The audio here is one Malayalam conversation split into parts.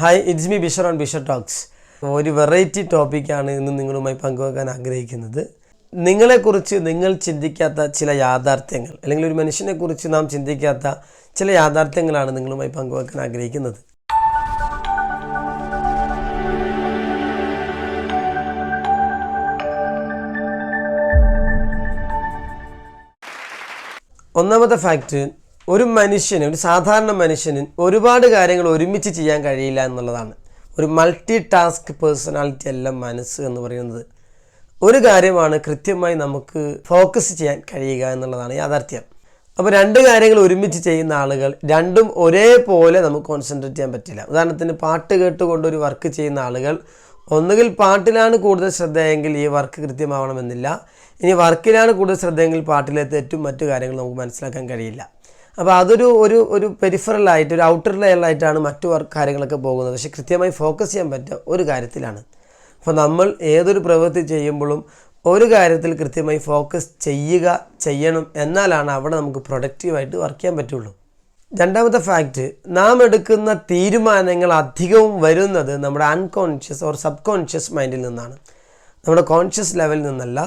Hi it's me Bishar on Bishar talks ഒരു വെറൈറ്റി ടോപ്പിക്കാണ് ഇന്ന് നിങ്ങളുമായി പങ്കുവെക്കാൻ ആഗ്രഹിക്കുന്നത്. നിങ്ങളെക്കുറിച്ച് നിങ്ങൾ ചിന്തിക്കാത്ത ചില യാഥാർത്ഥ്യങ്ങൾ അല്ലെങ്കിൽ ഒരു മനുഷ്യനെക്കുറിച്ച് നാം ചിന്തിക്കാത്ത ചില യാഥാർത്ഥ്യങ്ങളാണ് നിങ്ങളുമായി പങ്കുവെക്കാൻ ആഗ്രഹിക്കുന്നത്. ഒന്നാമത്തെ ഫാക്റ്റ് ഒരു മനുഷ്യന് ഒരു സാധാരണ മനുഷ്യന് ഒരുപാട് കാര്യങ്ങൾ ഒരുമിച്ച് ചെയ്യാൻ കഴിയില്ല എന്നുള്ളതാണ്. ഒരു മൾട്ടി ടാസ്ക് പേഴ്സണാലിറ്റി അല്ല മനസ്സ് എന്ന് പറയുന്നത്. ഒരു കാര്യമാണ് കൃത്യമായി നമുക്ക് ഫോക്കസ് ചെയ്യാൻ കഴിയുക എന്നുള്ളതാണ് യാഥാർത്ഥ്യം. അപ്പോൾ രണ്ട് കാര്യങ്ങൾ ഒരുമിച്ച് ചെയ്യുന്ന ആളുകൾ രണ്ടും ഒരേപോലെ നമുക്ക് കോൺസെൻട്രേറ്റ് ചെയ്യാൻ പറ്റില്ല. ഉദാഹരണത്തിന് പാട്ട് കേട്ടുകൊണ്ട് ഒരു വർക്ക് ചെയ്യുന്ന ആളുകൾ ഒന്നുകിൽ പാട്ടിലാണ് കൂടുതൽ ശ്രദ്ധയെങ്കിൽ ഈ വർക്ക് കൃത്യമാവണമെന്നില്ല. ഇനി വർക്കിലാണ് കൂടുതൽ ശ്രദ്ധയെങ്കിൽ പാട്ടിലെ തെറ്റും മറ്റു കാര്യങ്ങളും നമുക്ക് മനസ്സിലാക്കാൻ കഴിയില്ല. അപ്പോൾ അതൊരു ഒരു ഒരു പെരിഫറലായിട്ട് ഒരു ഔട്ടർ ലെയറിലായിട്ടാണ് മറ്റു വർക്ക് കാര്യങ്ങളൊക്കെ പോകുന്നത്. പക്ഷേ കൃത്യമായി ഫോക്കസ് ചെയ്യാൻ പറ്റുക ഒരു കാര്യത്തിലാണ്. അപ്പോൾ നമ്മൾ ഏതൊരു പ്രവൃത്തി ചെയ്യുമ്പോഴും ഒരു കാര്യത്തിൽ കൃത്യമായി ഫോക്കസ് ചെയ്യുക ചെയ്യണം എന്നാലാണ് അവിടെ നമുക്ക് പ്രൊഡക്റ്റീവായിട്ട് വർക്ക് ചെയ്യാൻ പറ്റുള്ളൂ. രണ്ടാമത്തെ ഫാക്റ്റ് നാം എടുക്കുന്ന തീരുമാനങ്ങൾ അധികവും വരുന്നത് നമ്മുടെ അൺകോൺഷ്യസ് ഓർ സബ് കോൺഷ്യസ് മൈൻഡിൽ നിന്നാണ്. നമ്മുടെ കോൺഷ്യസ് ലെവലിൽ നിന്നല്ല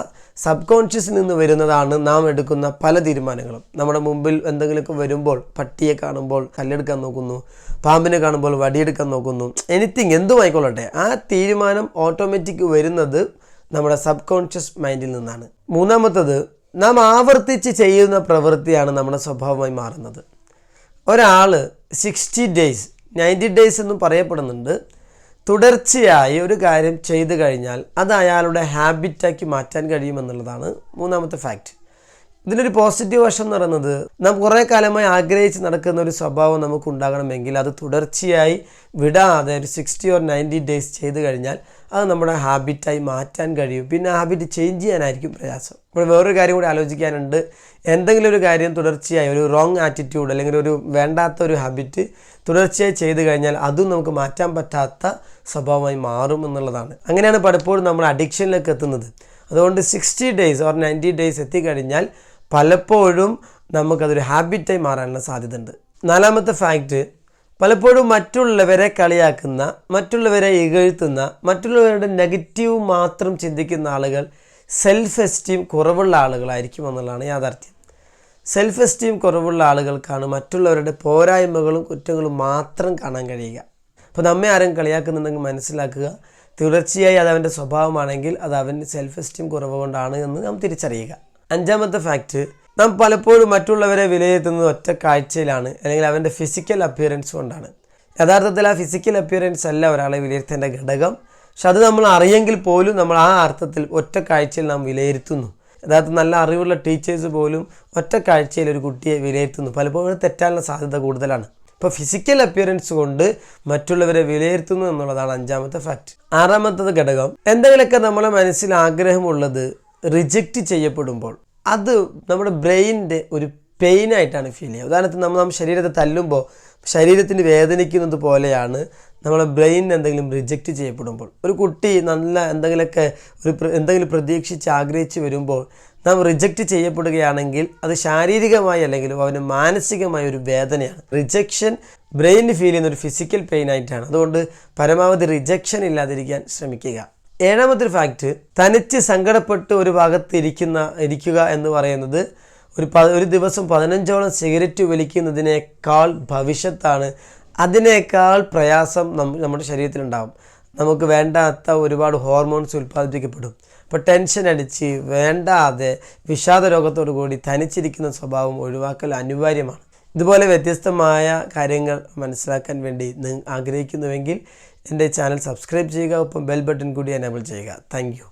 സബ് കോൺഷ്യസിൽ നിന്ന് വരുന്നതാണ് നാം എടുക്കുന്ന പല തീരുമാനങ്ങളും. നമ്മുടെ മുമ്പിൽ എന്തെങ്കിലുമൊക്കെ വരുമ്പോൾ പട്ടിയെ കാണുമ്പോൾ കല്ലെടുക്കാൻ നോക്കുന്നു പാമ്പിനെ കാണുമ്പോൾ വടിയെടുക്കാൻ നോക്കുന്നു എനിത്തിങ് എന്തുമായിക്കൊള്ളട്ടെ ആ തീരുമാനം ഓട്ടോമാറ്റിക് വരുന്നത് നമ്മുടെ സബ് കോൺഷ്യസ് മൈൻഡിൽ നിന്നാണ്. മൂന്നാമത്തത് നാം ആവർത്തിച്ച് ചെയ്യുന്ന പ്രവൃത്തിയാണ് നമ്മുടെ സ്വഭാവമായി മാറുന്നത്. ഒരാൾ സിക്സ്റ്റി ഡേയ്സ് നയന്റി ഡേയ്സ് എന്നും പറയപ്പെടുന്നുണ്ട്. തുടർച്ചയായി ഒരു കാര്യം ചെയ്തു കഴിഞ്ഞാൽ അത് അയാളുടെ ഹാബിറ്റാക്കി മാറ്റാൻ കഴിയുമെന്നുള്ളതാണ് മൂന്നാമത്തെ ഫാക്റ്റ് ഇതിനൊരു പോസിറ്റീവ് വശം എന്ന് പറയുന്നത് നാം കുറേ കാലമായി ആഗ്രഹിച്ച് നടക്കുന്ന ഒരു സ്വഭാവം നമുക്ക് ഉണ്ടാകണമെങ്കിൽ അത് തുടർച്ചയായി വിടാതെ ഒരു സിക്സ്റ്റി ഓർ നയന്റി ഡേയ്സ് ചെയ്ത് കഴിഞ്ഞാൽ അത് നമ്മുടെ ഹാബിറ്റായി മാറ്റാൻ കഴിയും. പിന്നെ ഹാബിറ്റ് ചേഞ്ച് ചെയ്യാനായിരിക്കും പ്രയാസം. ഇപ്പോൾ വേറൊരു കാര്യം കൂടി ആലോചിക്കാനുണ്ട്. എന്തെങ്കിലും ഒരു കാര്യം തുടർച്ചയായി ഒരു റോങ് ആറ്റിറ്റ്യൂഡ് അല്ലെങ്കിൽ ഒരു വേണ്ടാത്ത ഒരു ഹാബിറ്റ് തുടർച്ചയായി ചെയ്ത് കഴിഞ്ഞാൽ അതും നമുക്ക് മാറ്റാൻ പറ്റാത്ത സ്വഭാവമായി മാറും എന്നുള്ളതാണ്. അങ്ങനെയാണ് പലപ്പോഴും നമ്മൾ അഡിക്ഷനിലേക്ക് എത്തുന്നത്. അതുകൊണ്ട് sixty days or ninety days എത്തിക്കഴിഞ്ഞാൽ പലപ്പോഴും നമുക്കതൊരു ഹാബിറ്റായി മാറാനുള്ള സാധ്യതയുണ്ട്. നാലാമത്തെ ഫാക്റ്റ് പലപ്പോഴും മറ്റുള്ളവരെ കളിയാക്കുന്ന മറ്റുള്ളവരെ ഇകഴ്ത്തുന്ന മറ്റുള്ളവരുടെ നെഗറ്റീവ് മാത്രം ചിന്തിക്കുന്ന ആളുകൾ സെൽഫ് എസ്റ്റീം കുറവുള്ള ആളുകളായിരിക്കും എന്നുള്ളതാണ് യാഥാർത്ഥ്യം. സെൽഫ് എസ്റ്റീം കുറവുള്ള ആളുകൾക്കാണ് മറ്റുള്ളവരുടെ പോരായ്മകളും കുറ്റങ്ങളും മാത്രം കാണാൻ കഴിയുക. അപ്പോൾ നമ്മെ ആരും കളിയാക്കുന്നുണ്ടെങ്കിൽ മനസ്സിലാക്കുക തുടർച്ചയായി അത് അവന്റെ സ്വഭാവമാണെങ്കിൽ അത് അവന്റെ സെൽഫ് എസ്റ്റീം കുറവ് കൊണ്ടാണ് എന്ന് നാം തിരിച്ചറിയുക. അഞ്ചാമത്തെ ഫാക്റ്റ് നാം പലപ്പോഴും മറ്റുള്ളവരെ വിലയിരുത്തുന്നത് ഒറ്റ കാഴ്ചയിലാണ് അല്ലെങ്കിൽ അവന്റെ ഫിസിക്കൽ അപ്പിയറൻസ് കൊണ്ടാണ്. യഥാർത്ഥത്തിൽ ആ ഫിസിക്കൽ അപ്പിയറൻസ് അല്ല ഒരാളെ വിലയിരുത്തേണ്ട ഘടകം. പക്ഷെ അത് നമ്മൾ അറിയെങ്കിൽ പോലും നമ്മൾ ആ അർത്ഥത്തിൽ ഒറ്റ കാഴ്ചയിൽ നാം വിലയിരുത്തുന്നു. യഥാർത്ഥം നല്ല അറിവുള്ള ടീച്ചേഴ്സ് പോലും ഒറ്റ കാഴ്ചയിൽ ഒരു കുട്ടിയെ വിലയിരുത്തുന്നു. പലപ്പോഴും തെറ്റാനുള്ള സാധ്യത കൂടുതലാണ്. ഇപ്പോൾ ഫിസിക്കൽ അപ്പിയറൻസ് കൊണ്ട് മറ്റുള്ളവരെ വിലയിരുത്തുന്നു എന്നുള്ളതാണ് അഞ്ചാമത്തെ ഫാക്റ്റ് ആറാമത്തത് ഘടകം. എന്തെങ്കിലുമൊക്കെ നമ്മളെ മനസ്സിൽ ആഗ്രഹമുള്ളത് റിജക്റ്റ് ചെയ്യപ്പെടുമ്പോൾ അത് നമ്മുടെ ബ്രെയിനിന്റെ ഒരു പെയിനായിട്ടാണ് ഫീൽ ചെയ്യുക. ഉദാഹരണത്തിന് നമ്മൾ നമ്മുടെ ശരീരത്തെ തല്ലുമ്പോൾ ശരീരത്തിന് വേദനിക്കുന്നത് പോലെയാണ് നമ്മളെ ബ്രെയിനിന് എന്തെങ്കിലും റിജക്റ്റ് ചെയ്യപ്പെടുമ്പോൾ. ഒരു കുട്ടി നല്ല എന്തെങ്കിലുമൊക്കെ ഒരു എന്തെങ്കിലും പ്രതീക്ഷിച്ച് ആഗ്രഹിച്ച് വരുമ്പോൾ നാം റിജക്റ്റ് ചെയ്യപ്പെടുകയാണെങ്കിൽ അത് ശാരീരികമായി അല്ലെങ്കിലും അവന് മാനസികമായ ഒരു വേദനയാണ്. റിജക്ഷൻ ബ്രെയിനിന് ഫീൽ ചെയ്യുന്ന ഒരു ഫിസിക്കൽ പെയിൻ ആയിട്ടാണ്. അതുകൊണ്ട് പരമാവധി റിജക്ഷൻ ഇല്ലാതിരിക്കാൻ ശ്രമിക്കുക. ഏഴാമത്തെ ഫാക്റ്റ് തനിച്ച് സങ്കടപ്പെട്ട് ഒരു ഭാഗത്ത് ഇരിക്കുന്ന ഇരിക്കുക എന്ന് പറയുന്നത് ഒരു പ ഒരു ദിവസം പതിനഞ്ചോളം സിഗരറ്റ് വലിക്കുന്നതിനേക്കാൾ ഭവിഷ്യത്താണ്. അതിനേക്കാൾ പ്രയാസം നമ്മുടെ ശരീരത്തിലുണ്ടാകും നമുക്ക് വേണ്ടാത്ത ഒരുപാട് ഹോർമോൺസ് ഉൽപ്പാദിപ്പിക്കപ്പെടും. അപ്പോൾ ടെൻഷൻ അടിച്ച് വേണ്ടാതെ വിഷാദ രോഗത്തോടു കൂടി തനിച്ചിരിക്കുന്ന സ്വഭാവം ഒഴിവാക്കൽ അനിവാര്യമാണ്. ഇതുപോലെ വ്യത്യസ്തമായ കാര്യങ്ങൾ മനസ്സിലാക്കാൻ വേണ്ടി ആഗ്രഹിക്കുന്നുവെങ്കിൽ എന്റെ ചാനൽ സബ്സ്ക്രൈബ് ചെയ്യുക ഒപ്പം ബെൽ ബട്ടൺ കൂടി എനേബിൾ ചെയ്യുക. താങ്ക്